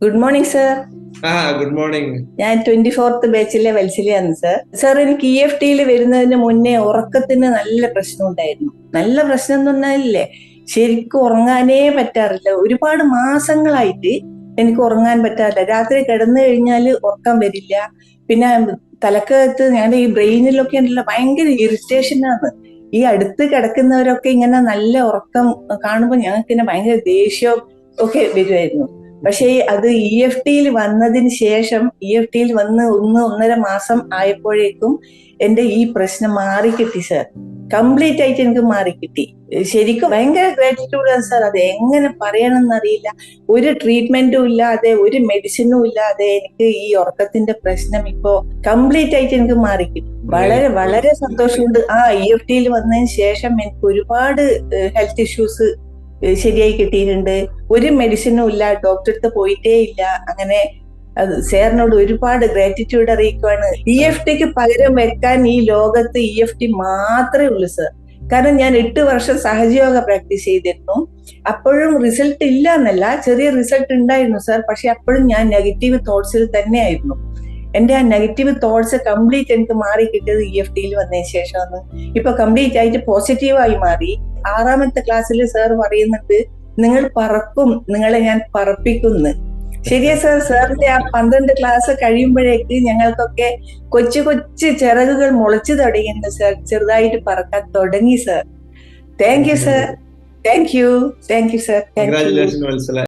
Good morning sir good morning ഞാൻ twenty fourth ബാച്ചിലെ വത്സലിയാണ് സർ സർ എനിക്ക് ഇ എഫ് ടിയിൽ വരുന്നതിന് മുന്നേ ഉറക്കത്തിന് നല്ല പ്രശ്നം ഉണ്ടായിരുന്നു. നല്ല പ്രശ്നം എന്ന് പറഞ്ഞാലേ ശരിക്കും ഉറങ്ങാനേ പറ്റാറില്ല. ഒരുപാട് മാസങ്ങളായിട്ട് എനിക്ക് ഉറങ്ങാൻ പറ്റാറില്ല. രാത്രി കിടന്നു കഴിഞ്ഞാൽ ഉറക്കം വരില്ല. പിന്നെ തലക്കകത്ത് ഞങ്ങളുടെ ഈ ബ്രെയിനിലൊക്കെ ഉണ്ടല്ലോ ഭയങ്കര ഇറിറ്റേഷനാണ് ഈ അടുത്ത് കിടക്കുന്നവരൊക്കെ ഇങ്ങനെ നല്ല ഉറക്കം കാണുമ്പോൾ ഞങ്ങൾക്ക് ഇങ്ങനെ ഭയങ്കര ദേഷ്യവും ഒക്കെ വരുമായിരുന്നു പക്ഷേ അത് ഇ എഫ് ടിയിൽ വന്നതിന് ശേഷം ഇ എഫ് ടിയിൽ വന്ന് ഒന്ന് ഒന്നര മാസം ആയപ്പോഴേക്കും എന്റെ ഈ പ്രശ്നം മാറിക്കിട്ടി സർ കംപ്ലീറ്റ് ആയിട്ട് എനിക്ക് മാറിക്കിട്ടി. ശരിക്കും ഭയങ്കര ഗ്രാറ്റിറ്റ്യൂഡ് ആണ് സാർ അത് എങ്ങനെ പറയണമെന്ന് അറിയില്ല. ഒരു ട്രീറ്റ്മെന്റും ഇല്ലാതെ ഒരു മെഡിസിനും ഇല്ലാതെ എനിക്ക് ഈ ഉറക്കത്തിന്റെ പ്രശ്നം ഇപ്പോ കംപ്ലീറ്റ് ആയിട്ട് എനിക്ക് മാറിക്കിട്ടി. വളരെ വളരെ സന്തോഷമുണ്ട്. ആ ഇ എഫ് ടിയിൽ വന്നതിന് ശേഷം എനിക്ക് ഒരുപാട് ഹെൽത്ത് ഇഷ്യൂസ് ശരിയായി കിട്ടിയിട്ടുണ്ട്. ഒരു മെഡിസിനും ഇല്ല ഡോക്ടറെ അടുത്ത് പോയിട്ടേ ഇല്ല. അങ്ങനെ സാറിനോട് ഒരുപാട് ഗ്രാറ്റിറ്റ്യൂഡ് അറിയിക്കുവാണ്. ഇ എഫ് ടിക്ക് പകരം വെക്കാൻ ഈ ലോകത്ത് ഇ എഫ് ടി മാത്രമേ ഉള്ളൂ സർ കാരണം ഞാൻ എട്ട് വർഷം സഹജയോഗ പ്രാക്ടീസ് ചെയ്തിരുന്നു. അപ്പോഴും റിസൾട്ട് ഇല്ല എന്നല്ല ചെറിയ റിസൾട്ട് ഉണ്ടായിരുന്നു സാർ പക്ഷെ അപ്പോഴും ഞാൻ നെഗറ്റീവ് തോട്ട്സിൽ തന്നെയായിരുന്നു. എന്റെ ആ നെഗറ്റീവ് തോട്ട്സ് കംപ്ലീറ്റ് എനിക്ക് മാറി കിട്ടിയത് ഇ എഫ് ടിയിൽ വന്നതിന് ശേഷമാണ്. ഇപ്പൊ കംപ്ലീറ്റ് ആയിട്ട് പോസിറ്റീവായി മാറി. ആറാമത്തെ ക്ലാസ്സിൽ സാർ പറയുന്നുണ്ട് നിങ്ങൾ പറക്കും നിങ്ങളെ ഞാൻ പറപ്പിക്കുന്നു. ശരിയാ സാർ സാറിന്റെ ആ പന്ത്രണ്ട് ക്ലാസ് കഴിയുമ്പോഴേക്ക് ഞങ്ങൾക്കൊക്കെ കൊച്ചു കൊച്ചു ചിറകുകൾ മുളച്ചു തുടങ്ങിയിരുന്നു സാർ ചെറുതായിട്ട് പറക്കാൻ തുടങ്ങി sir thank you sir thank you thank you sir thank you